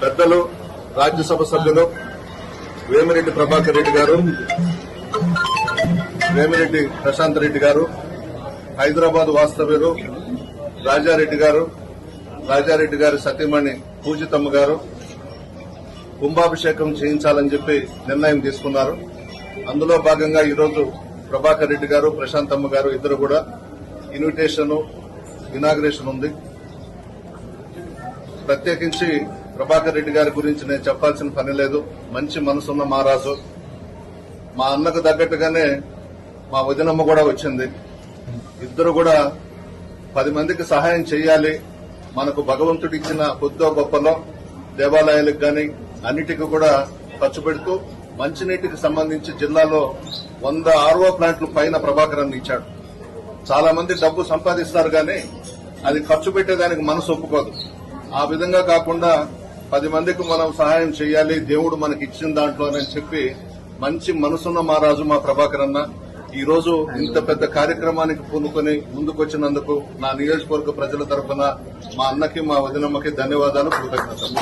పెద్దలు రాజ్యసభ సభ్యులు వేమిరెడ్డి ప్రభాకర్ రెడ్డి గారు వేమిరెడ్డి ప్రశాంత్ రెడ్డి గారు హైదరాబాద్ వాస్తవ్యులు రాజారెడ్డి గారు రాజారెడ్డి గారి సతీమణి పూజితమ్మ గారు కుంభాభిషేకం చేయించాలని చెప్పి నిర్ణయం తీసుకున్నారు. అందులో భాగంగా ఈరోజు ప్రభాకర్ రెడ్డి గారు ప్రశాంతమ్మ గారు ఇద్దరు కూడా ఇన్విటేషన్ ఇనాగ్రేషన్ ఉంది. ప్రత్యేకించి ప్రభాకర్ రెడ్డి గారి గురించి నేను చెప్పాల్సిన పని లేదు. మంచి మనసున్న మహారాజు. మా అన్నకు తగ్గట్టుగానే మా వదినమ్మ కూడా వచ్చింది. ఇద్దరు కూడా పది మందికి సహాయం చేయాలి మనకు భగవంతుడు ఇచ్చిన కొద్దో గొప్పలో దేవాలయాలకు గాని అన్నిటికీ కూడా ఖర్చు పెడుతూ మంచినీటికి సంబంధించి జిల్లాలో వంద ఆర్ఓ ప్లాంట్లు పైన ప్రభాకర్ ఇచ్చాడు. చాలా మంది డబ్బు సంపాదిస్తారు కానీ అది ఖర్చు పెట్టేదానికి మనసు ఒప్పుకోదు. ఆ విధంగా కాకుండా పది మందికి మనం సహాయం చేయాలి దేవుడు మనకి ఇచ్చిన దాంట్లోనని చెప్పి మంచి మనసున్న మా రాజు మా ప్రభాకర్ అన్న ఈ రోజు ఇంత పెద్ద కార్యక్రమానికి పూనుకొని ముందుకొచ్చినందుకు నా నియోజకవర్గ ప్రజల తరఫున మా అన్నకి మా వదినమ్మకి ధన్యవాదాలు కృతజ్ఞతలు